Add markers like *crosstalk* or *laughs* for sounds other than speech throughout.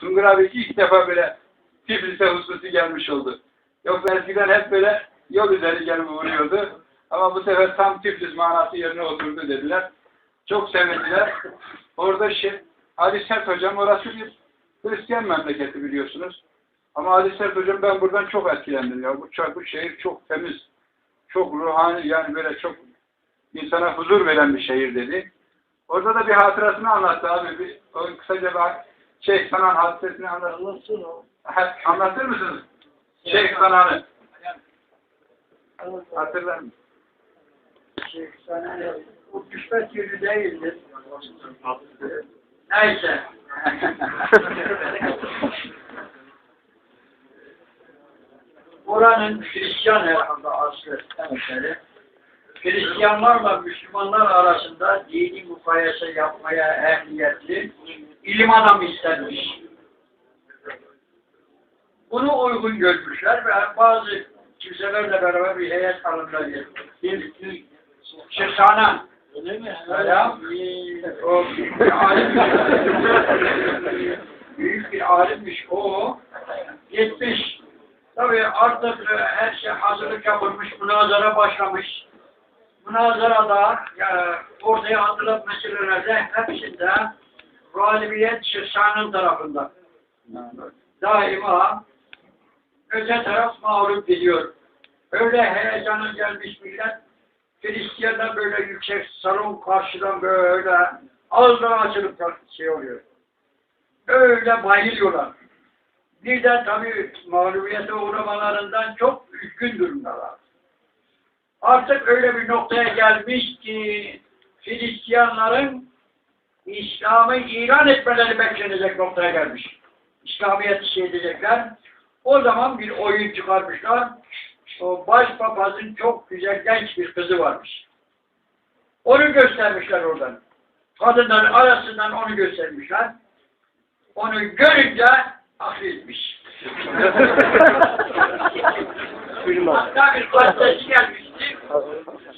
Sungur abi ilk defa böyle Tiflis'e hususi gelmiş oldu. Yoksa eskiden hep böyle yol üzeri gelip uğruyordu. Ama bu sefer tam Tiflis manası yerine oturdu dediler. Çok sevindiler. Orada şey, Ali Sert hocam orası bir Hristiyan memleketi biliyorsunuz. Ama Ali Sert hocam ben buradan çok etkilendim ya. Bu, bu şehir çok temiz, çok ruhani yani böyle çok insana huzur veren bir şehir dedi. Orada da bir hatırasını anlattı abi. Bir, kısaca bir Şeyh Sanan hadisesini anlat. Anlatsın o. Ha, Anlatır mısınız? Şeyh Sanan'ı. Hatırlar mısın? Şey, sana o küsmet yönü değildir. Neyse. Oranın Hristiyan herhalde aslı temeli. Hristiyanlarla Müslümanlar arasında dini mukayese yapmaya ehliyetli ilim adamı istenmiş. Bunu uygun görmüşler ve bazı kimselerle beraber bir heyet halinde bir, bir, şirkana Öyle mi? O büyük bir alimmiş. büyük bir alimmiş o. Gitmiş. Tabii artık her şey hazırlık yapılmış, münazara başlamış. Münazarada ya, ortaya atılan meselelerde hepsinde galibiyet şırşanın tarafında. Daima öte taraf mağlup gidiyor. Öyle heyecana gelmiş millet Hristiyanlar böyle yüksek salon karşıdan böyle ağızları açılıp şey oluyor. Öyle bayılıyorlar. Bir de tabii mağlubiyete uğramalarından çok üzgün durumdalar. Artık öyle bir noktaya gelmiş ki Hristiyanların İslam'ı ilan etmeleri beklenecek noktaya gelmiş. İslamiyet şey edecekler. O zaman bir oyun çıkarmışlar o başpapazın çok güzel genç bir kızı varmış. Onu göstermişler oradan. Kadınların arasından onu göstermişler. Onu görünce affetmiş. *laughs* Hatta bir gazeteci gelmişti.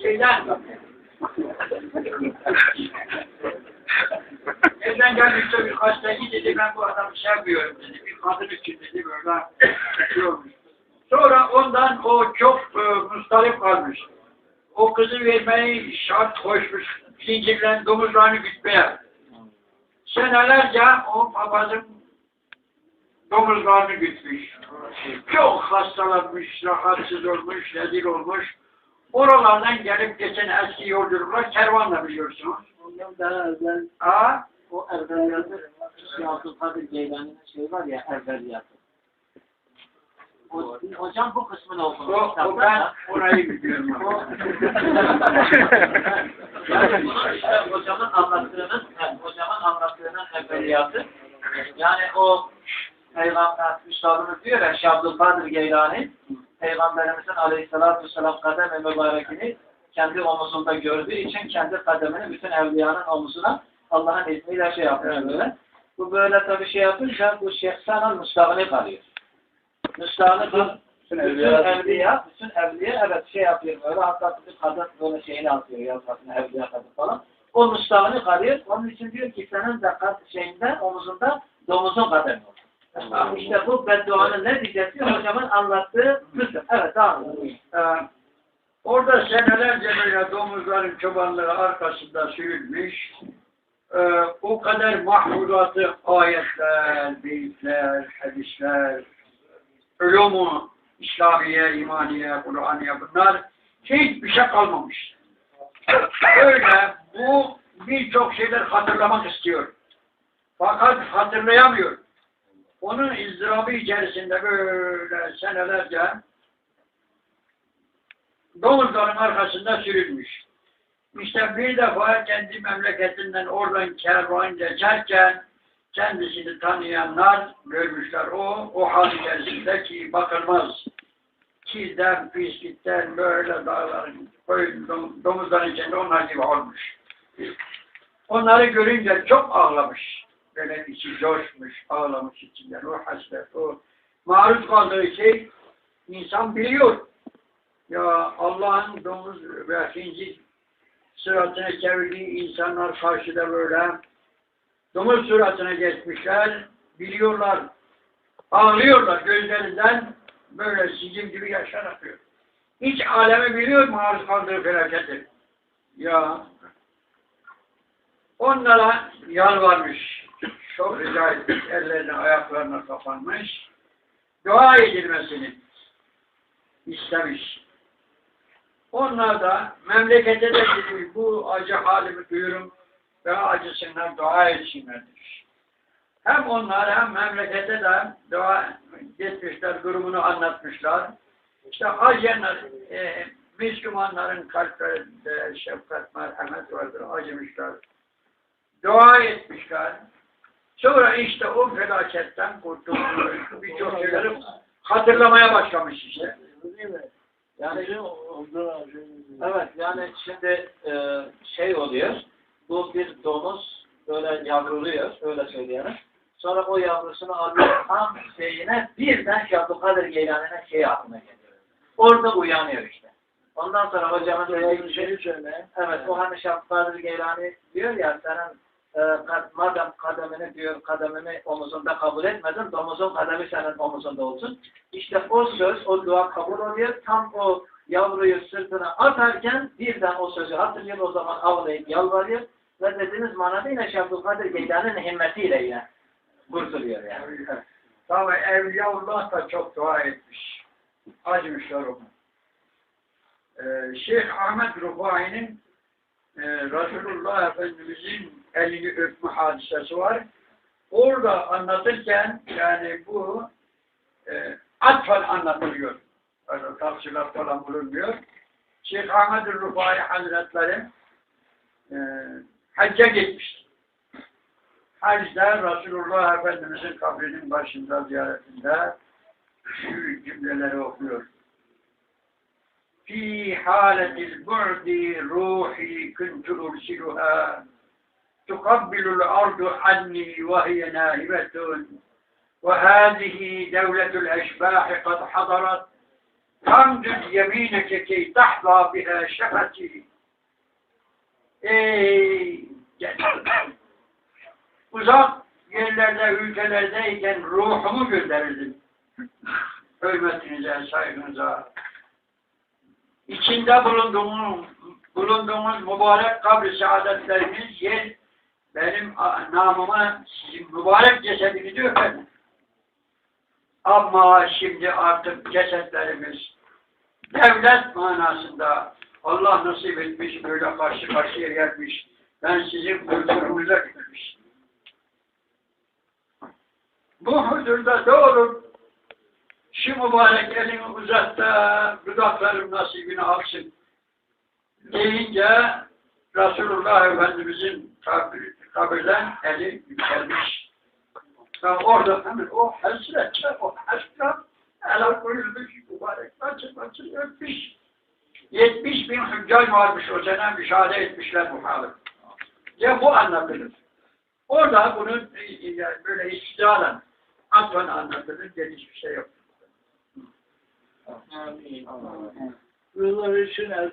Şeyden Evden gelmişti bir gazeteci dedi ben bu adamı sevmiyorum dedi. Bir kadın için dedi böyle şey olmuş. Sonra ondan o çok e, mustarip kalmış. O kızı vermeyi şart koşmuş. Zincirlen domuzlarını gütmeye. Senelerce o papazın domuzlarını gütmüş. Çok hastalanmış, rahatsız olmuş, rezil olmuş. Oralardan gelip geçen eski yolculuklar kervanla biliyorsunuz. Ondan daha evvel Aa, o evveliyatı Şeyh Abdülkadir Geylani'nin şey var ya evveliyatı. O, hocam bu kısmını o, okumuş. o ben orayı biliyorum. O- *laughs* yani bunu işte hocamın anlattığının, yani hocamın anlattığının evveliyatı. Yani o Peygamber Üstadımız diyor ya Şeyh Abdülkadir Geylani Peygamberimizin aleyhissalatü vesselam kademe mübarekini kendi omuzunda gördüğü için kendi kademini bütün evliyanın omuzuna Allah'ın izniyle şey yapıyor böyle. Bu böyle tabii şey yapınca bu Şeyh Sanan müstahane kalıyor. Müstahane kal- bütün evliya, bütün evliya evet şey yapıyor böyle hatta bütün kadın böyle şeyini atıyor yazmasını evliya kadın falan. O müstahane kalıyor. Onun için diyor ki senin de şeyinde omuzunda domuzun kademi var. İşte bu bedduanın neticesi hocamın anlattığı kısım. Evet tamam. Ee, orada senelerce böyle domuzların çobanları arkasında sürülmüş. Ee, o kadar mahvulatı ayetler, beyitler, hadisler, ölümü, İslamiye, imaniye, Kur'aniye bunlar hiçbir şey kalmamış. Öyle bu birçok şeyler hatırlamak istiyor. Fakat hatırlayamıyor. Onun izdırabı içerisinde böyle senelerce domuzların arkasında sürülmüş. İşte bir defa kendi memleketinden oradan kervan geçerken kendisini tanıyanlar görmüşler. O, o hal içerisinde ki bakılmaz. Kizden, pislikten böyle dağların, koyun, dom- domuzların içinde onlar gibi olmuş. Onları görünce çok ağlamış. Böyle içi coşmuş, ağlamış içinden. O hasret, o maruz kaldığı şey insan biliyor. Ya Allah'ın domuz ve hincik sıratına çevirdiği insanlar karşıda böyle domuz suratına geçmişler. biliyorlar, ağlıyorlar gözlerinden böyle sizin gibi yaşlar akıyor. Hiç alemi biliyor maruz kaldığı felaketi. Ya onlara yalvarmış. Çok rica etmiş. Ellerine ayaklarına kapanmış. Dua edilmesini istemiş. Onlar da memlekete de gidip bu acı halimi duyurum ve acısından dua etsinler. Hem onlar hem memlekete de dua etmişler, durumunu anlatmışlar. İşte acıyanlar, e, Müslümanların kalplerinde şefkat, merhamet vardır, acımışlar. Dua etmişler. Sonra işte o felaketten kurtulmuş. Birçok şeyleri hatırlamaya başlamış işte. Yani Evet yani şimdi e, şey oluyor. Bu bir domuz böyle yavruluyor. Öyle söyleyelim. Sonra o yavrusunu alıyor tam şeyine birden Şeyh Abdülkadir Geylani'nin şeyi aklına geliyor. Orada uyanıyor işte. Ondan sonra hocamın dediği şey söyle. Evet, o hani Şahbazı Geylani diyor ya, senin e, kad, madem kademini diyor, kademimi omuzunda kabul etmedin, domuzun kademi senin omuzunda olsun. İşte o söz, o dua kabul oluyor. Tam o yavruyu sırtına atarken birden o sözü hatırlıyor, o zaman ağlayıp yalvarıyor. Ve dediğiniz manada yine Şahbazı Geylani'nin himmetiyle yine kurtuluyor yani. Tabi Evliyaullah da çok dua etmiş. Acımışlar onu. Ee, Şeyh Ahmet Rufai'nin e, Resulullah Efendimizin elini öpme hadisesi var. Orada anlatırken yani bu e, atfal anlatılıyor. Yani tavsiyeler falan bulunmuyor. Şeyh Ahmet-i Rufai Hazretleri e, hacca gitmişti. Hacda Resulullah Efendimiz'in kabrinin başında ziyaretinde şu cümleleri okuyor. Fi haletil bu'di ruhi kuntu ursiluha تقبل الأرض عني وهي نائبة وهذه دولة الأشباح قد حضرت فامدد يمينك كي تحظى بها شفتي Ey cennet! Uzak yerlerde, ülkelerdeyken ruhumu gönderirdim. Hürmetinize, saygınıza, içinde bulunduğumuz, bulunduğumuz mübarek kabri saadetleriniz yer benim namıma mübarek cesedinizi öper. Ama şimdi artık cesetlerimiz devlet manasında Allah nasip etmiş, böyle karşı karşıya gelmiş. Ben sizin huzurunuza gitmiş. Bu huzurda doğru şu mübarek elini uzat da dudaklarım nasibini alsın deyince Resulullah Efendimizin kabir, kabirden eli yükselmiş. Ve orada hemen o hasretle, o hasret ele koyulmuş, mübarek açıp açıp öpmüş. 70 bin hüccal varmış o sene müşahede etmişler bu halı. Ya bu anlatılır. Orada bunun e, yani böyle istidalen atfen anlatılır, geniş bir şey yok. Amin. Yıllar için el.